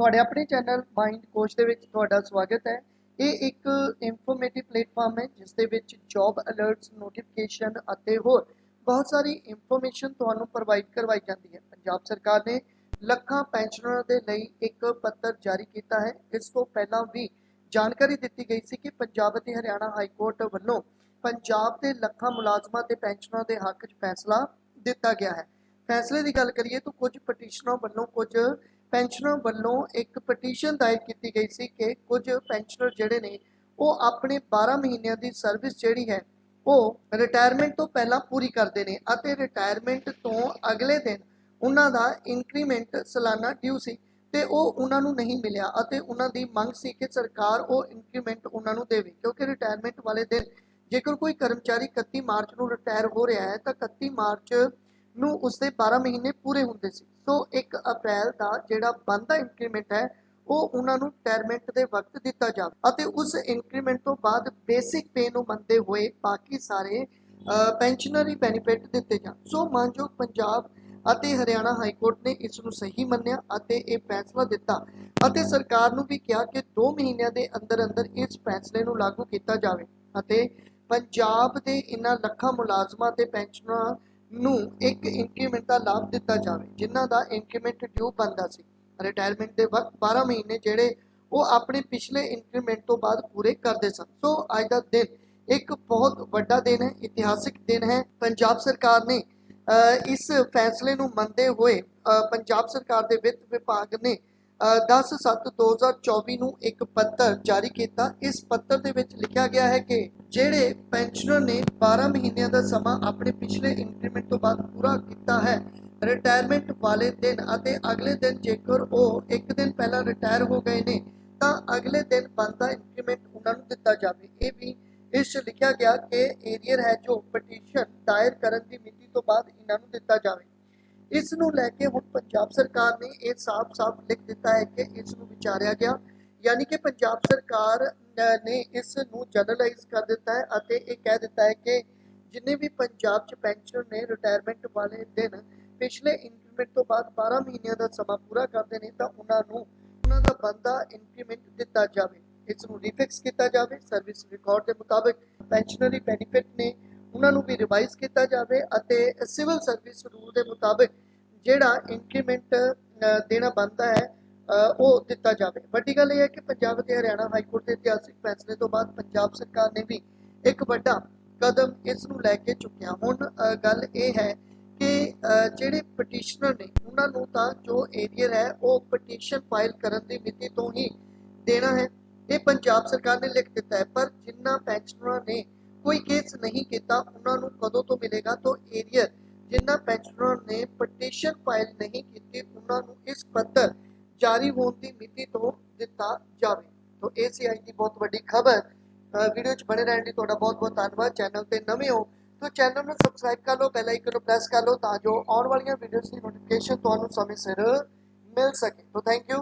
ਤੁਹਾਡੇ ਆਪਣੇ channel mind coach ਦੇ ਵਿੱਚ ਤੁਹਾਡਾ ਸਵਾਗਤ ਹੈ। ਇਹ ਇੱਕ ਇਨਫੋਰਮੇਟਿਵ ਪਲੇਟਫਾਰਮ ਹੈ, ਜਿਸ ਦੇ ਵਿੱਚ ਜੌਬ ਅਲਰਟਸ ਨੋਟੀਫਿਕੇਸ਼ਨ ਅਤੇ ਹੋਰ ਬਹੁਤ ਸਾਰੀ ਇਨਫੋਰਮੇਸ਼ਨ ਤੁਹਾਨੂੰ ਪ੍ਰੋਵਾਈਡ ਕਰਵਾਈ ਜਾਂਦੀ ਹੈ। ਪੰਜਾਬ ਸਰਕਾਰ ਨੇ ਲੱਖਾਂ ਪੈਨਸ਼ਨਰਾਂ ਦੇ ਲਈ ਇੱਕ ਪੱਤਰ ਜਾਰੀ ਕੀਤਾ ਹੈ। ਇਸ ਤੋਂ ਪਹਿਲਾਂ ਵੀ ਜਾਣਕਾਰੀ ਦਿੱਤੀ ਗਈ ਸੀ ਕਿ ਪੰਜਾਬ ਅਤੇ ਹਰਿਆਣਾ ਹਾਈ ਕੋਰਟ ਵੱਲੋਂ ਪੰਜਾਬ ਦੇ ਲੱਖਾਂ ਮੁਲਾਜ਼ਮਾਂ ਤੇ ਪੈਨਸ਼ਨਰਾਂ ਦੇ ਹੱਕ 'ਚ ਫੈਸਲਾ ਦਿੱਤਾ ਗਿਆ ਹੈ। ਫੈਸਲੇ ਦੀ ਗੱਲ ਕਰੀਏ ਤਾਂ ਕੁਝ ਪਟੀਸ਼ਨਰਾਂ ਵੱਲੋਂ ਕੁਝ ਪੈਨਸ਼ਨਰ ਵੱਲੋਂ ਇੱਕ ਪਟੀਸ਼ਨ ਦਾਇਰ ਕੀਤੀ ਗਈ ਸੀ ਕਿ ਕੁਝ ਪੈਨਸ਼ਨਰ ਜਿਹੜੇ ਨੇ, ਉਹ ਆਪਣੇ 12 ਮਹੀਨਿਆਂ ਦੀ ਸਰਵਿਸ ਜਿਹੜੀ ਹੈ, ਉਹ ਰਿਟਾਇਰਮੈਂਟ ਤੋਂ ਪਹਿਲਾਂ ਪੂਰੀ ਕਰਦੇ ਨੇ ਅਤੇ ਰਿਟਾਇਰਮੈਂਟ ਤੋਂ ਅਗਲੇ ਦਿਨ ਉਹਨਾਂ ਦਾ ਇਨਕਰੀਮੈਂਟ ਸਾਲਾਨਾ ਡਿਊ ਸੀ ਤੇ ਉਹ ਉਹਨਾਂ ਨੂੰ ਨਹੀਂ ਮਿਲਿਆ ਅਤੇ ਉਹਨਾਂ ਦੀ ਮੰਗ ਸੀ ਕਿ ਸਰਕਾਰ ਉਹ ਇਨਕਰੀਮੈਂਟ ਉਹਨਾਂ ਨੂੰ ਦੇਵੇ ਕਿਉਂਕਿ ਰਿਟਾਇਰਮੈਂਟ ਵਾਲੇ ਦਿਨ ਜੇਕਰ ਕੋਈ ਕਰਮਚਾਰੀ 31 ਮਾਰਚ ਨੂੰ ਰਿਟਾਇਰ ਹੋ ਰਿਹਾ ਹੈ ਤਾਂ 31 ਮਾਰਚ ਨੂੰ ਉਸਦੇ 12 ਮਹੀਨੇ ਪੂਰੇ ਹੁੰਦੇ ਸੀ। ਸੋ 1 ਅਪ੍ਰੈਲ ਦਾ ਜਿਹੜਾ ਬੰਦਾ ਇੰਕਰੀਮੈਂਟ ਹੈ, ਉਹ ਉਹਨਾਂ ਨੂੰ ਰਿਟਾਇਰਮੈਂਟ ਦੇ ਵਕਤ ਦਿੱਤਾ ਜਾਵੇ ਅਤੇ ਉਸ ਇੰਕਰੀਮੈਂਟ ਤੋਂ ਬਾਅਦ ਬੇਸਿਕ ਪੇ ਨੂੰ ਮੰਨਦੇ ਹੋਏ ਬਾਕੀ ਸਾਰੇ ਪੈਨਸ਼ਨਰੀ ਬੈਨੀਫਿਟ ਦਿੱਤੇ ਜਾਣ। ਸੋ ਮਾਨਯੋਗ ਪੰਜਾਬ ਅਤੇ ਹਰਿਆਣਾ ਹਾਈ ਕੋਰਟ ਨੇ ਇਸ ਨੂੰ ਸਹੀ ਮੰਨਿਆ ਅਤੇ ਇਹ ਫੈਸਲਾ ਦਿੱਤਾ ਅਤੇ ਸਰਕਾਰ ਨੂੰ ਵੀ ਕਿਹਾ ਕਿ 2 ਮਹੀਨਿਆਂ ਦੇ ਅੰਦਰ ਅੰਦਰ ਇਸ ਫੈਸਲੇ ਨੂੰ ਲਾਗੂ ਕੀਤਾ ਜਾਵੇ ਅਤੇ ਪੰਜਾਬ ਦੇ ਇਨ੍ਹਾਂ ਲੱਖਾਂ ਮੁਲਾਜ਼ਮਾਂ ਤੇ ਪੈਨਸ਼ਨਰਾਂ ਨੂੰ ਇੱਕ ਇਨਕਰੀਮੈਂਟ ਦਾ ਲਾਭ ਦਿੱਤਾ ਜਾਵੇ, ਜਿਨ੍ਹਾਂ ਦਾ ਇੰਕਰੀਮੈਂਟ ਡਿਊ ਬੰਦਾ ਸੀ। ਰਿਟਾਇਰਮੈਂਟ ਦੇ ਵਕਤ 12 ਮਹੀਨੇ ਜਿਹੜੇ ਉਹ ਆਪਣੇ ਪਿਛਲੇ ਇਨਕਰੀਮੈਂਟ ਤੋਂ ਬਾਅਦ ਪੂਰੇ ਕਰਦੇ ਸਨ। ਸੋ ਅੱਜ ਦਾ ਦਿਨ ਇੱਕ ਬਹੁਤ ਵੱਡਾ ਦਿਨ ਹੈ, ਇਤਿਹਾਸਿਕ ਦਿਨ ਹੈ। ਪੰਜਾਬ ਸਰਕਾਰ ਨੇ ਇਸ ਫੈਸਲੇ ਨੂੰ ਮੰਨਦੇ ਹੋਏ ਪੰਜਾਬ ਸਰਕਾਰ ਦੇ ਵਿੱਤ ਵਿਭਾਗ ਨੇ 10/7/2024 ਨੂੰ ਇੱਕ ਪੱਤਰ ਜਾਰੀ ਕੀਤਾ। ਇਸ ਪੱਤਰ ਦੇ ਵਿੱਚ ਲਿਖਿਆ ਗਿਆ ਹੈ ਕਿ ਜਿਹੜੇ ਪੈਨਸ਼ਨਰ ਨੇ 12 ਮਹੀਨਿਆਂ ਦਾ ਸਮਾਂ ਆਪਣੇ ਪਿਛਲੇ ਇੰਕਰੀਮੈਂਟ ਤੋਂ ਬਾਅਦ ਪੂਰਾ ਕੀਤਾ ਹੈ ਰਿਟਾਇਰਮੈਂਟ ਵਾਲੇ ਦਿਨ ਅਤੇ ਅਗਲੇ ਦਿਨ ਜੇਕਰ ਉਹ ਇੱਕ ਦਿਨ ਪਹਿਲਾਂ ਰਿਟਾਇਰ ਹੋ ਗਏ ਨੇ, ਤਾਂ ਅਗਲੇ ਦਿਨ ਬੰਦਾ ਇੰਕਰੀਮੈਂਟ ਉਹਨਾਂ ਨੂੰ ਦਿੱਤਾ ਜਾਵੇ। ਇਹ ਵੀ ਇਸ ਲਿਖਿਆ ਗਿਆ ਕਿ ਏਰੀਅਰ ਹੈ ਜੋ ਪਟੀਸ਼ਨ ਦਾਇਰ ਕਰਨ ਦੀ ਮਿਤੀ ਤੋਂ ਬਾਅਦ ਇਹਨਾਂ ਨੂੰ ਦਿੱਤਾ ਜਾਵੇ। ਇਸ ਨੂੰ ਲੈ ਕੇ ਹੁਣ ਪੰਜਾਬ ਸਰਕਾਰ ਨੇ ਇਹ ਸਾਫ਼-ਸਾਫ਼ ਲਿਖ ਦਿੱਤਾ ਹੈ ਕਿ ਇਸ ਨੂੰ ਵਿਚਾਰਿਆ ਗਿਆ। ਯਾਨੀ ਕਿ ਪੰਜਾਬ ਸਰਕਾਰ ਨੇ ਇਸ ਨੂੰ ਜਨਰਲਾਈਜ਼ ਕਰ ਦਿੱਤਾ ਹੈ ਅਤੇ ਇਹ ਕਹਿ ਦਿੱਤਾ ਹੈ ਕਿ ਜਿੰਨੇ ਵੀ ਪੰਜਾਬ 'ਚ ਪੈਨਸ਼ਨ ਨੇ ਰਿਟਾਇਰਮੈਂਟ ਵਾਲੇ ਦਿਨ, ਪਿਛਲੇ ਇੰਕਰੀਮੈਂਟ ਤੋਂ ਬਾਅਦ 12 ਮਹੀਨਿਆਂ ਦਾ ਸਮਾਂ ਪੂਰਾ ਕਰਦੇ ਨੇ ਤਾਂ ਉਹਨਾਂ ਨੂੰ, ਉਹਨਾਂ ਦਾ ਬੰਦਾ ਇੰਕਰੀਮੈਂਟ ਦਿੱਤਾ ਜਾਵੇ। ਇਸ ਨੂੰ ਰੀਫਿਕਸ ਕੀਤਾ ਜਾਵੇ। ਸਰਵਿਸ ਰਿਕਾਰਡ ਦੇ ਮੁਤਾਬਕ ਪੈਨਸ਼ਨਰੀ ਬੈਨੀਫਿਟ ਨੇ ਉਹਨਾਂ ਨੂੰ ਵੀ ਰਿਵਾਈਜ਼ ਕੀਤਾ ਜਾਵੇ ਅਤੇ ਸਿਵਲ ਸਰਵਿਸ ਰੂਲ ਦੇ ਮੁਤਾਬਕ ਜਿਹੜਾ ਇੰਕਰੀਮੈਂਟ ਦੇਣਾ ਬਣਦਾ ਹੈ ਉਹ ਦਿੱਤਾ ਜਾਵੇ। ਵੱਡੀ ਗੱਲ ਇਹ ਹੈ ਕਿ ਪੰਜਾਬ ਅਤੇ ਹਰਿਆਣਾ ਹਾਈ ਕੋਰਟ ਦੇ ਇਤਿਹਾਸਿਕ ਫੈਸਲੇ ਤੋਂ ਬਾਅਦ ਪੰਜਾਬ ਸਰਕਾਰ ਨੇ ਵੀ ਇੱਕ ਵੱਡਾ ਕਦਮ ਇਸ ਨੂੰ ਲੈ ਕੇ ਚੁੱਕਿਆ। ਹੁਣ ਗੱਲ ਇਹ ਹੈ ਕਿ ਜਿਹੜੇ ਪਟੀਸ਼ਨਰ ਨੇ ਉਹਨਾਂ ਨੂੰ ਤਾਂ ਜੋ ਏਰੀਅਰ ਹੈ ਉਹ ਪਟੀਸ਼ਨ ਫਾਈਲ ਕਰਨ ਦੀ ਮਿਤੀ ਤੋਂ ਹੀ ਦੇਣਾ ਹੈ। ਇਹ ਪੰਜਾਬ ਸਰਕਾਰ ਨੇ ਲਿਖ ਦਿੱਤਾ ਹੈ ਪਰ ਜਿਨ੍ਹਾਂ ਪੈਨਸ਼ਨਰਾਂ ਨੇ ਕੋਈ ਕੇਸ ਨਹੀਂ ਕੀਤਾ ਉਹਨਾਂ ਨੂੰ ਕਦੋਂ ਤੋਂ ਮਿਲੇਗਾ ਤਾਂ ਏਰੀਅਰ ਜਿਨ੍ਹਾਂ ਪੈਨਸ਼ਨਰਾਂ ਨੇ ਪਟੀਸ਼ਨ ਫਾਈਲ ਨਹੀਂ ਕੀਤੀ ਉਹਨਾਂ ਨੂੰ ਇਸ ਪੱਤਰ ਜਾਰੀ ਹੋਣ ਦੀ ਮਿਤੀ ਤੋਂ ਦਿੱਤਾ ਜਾਵੇ ਤਾਂ ਇਹ ਸੀ ਅੱਜ ਦੀ ਬਹੁਤ ਵੱਡੀ ਖਬਰ ਵੀਡੀਓ 'ਚ ਬਣੇ ਰਹਿਣ ਲਈ ਤੁਹਾਡਾ ਬਹੁਤ ਬਹੁਤ ਧੰਨਵਾਦ ਚੈਨਲ ਤੇ ਨਵੇਂ ਹੋ ਤਾਂ ਚੈਨਲ ਨੂੰ ਸਬਸਕ੍ਰਾਈਬ ਕਰ ਲਓ ਬੈਲ ਆਈਕਨ ਨੂੰ ਪ੍ਰੈਸ ਕਰ ਲਓ ਤਾਂ ਜੋ ਆਉਣ ਵਾਲੀਆਂ ਵੀਡੀਓਜ਼ ਦੀ ਨੋਟੀਫਿਕੇਸ਼ਨ ਤੁਹਾਨੂੰ ਸਮੇਂ ਸਿਰ ਮਿਲ ਸਕੇ ਤਾਂ ਥੈਂਕ ਯੂ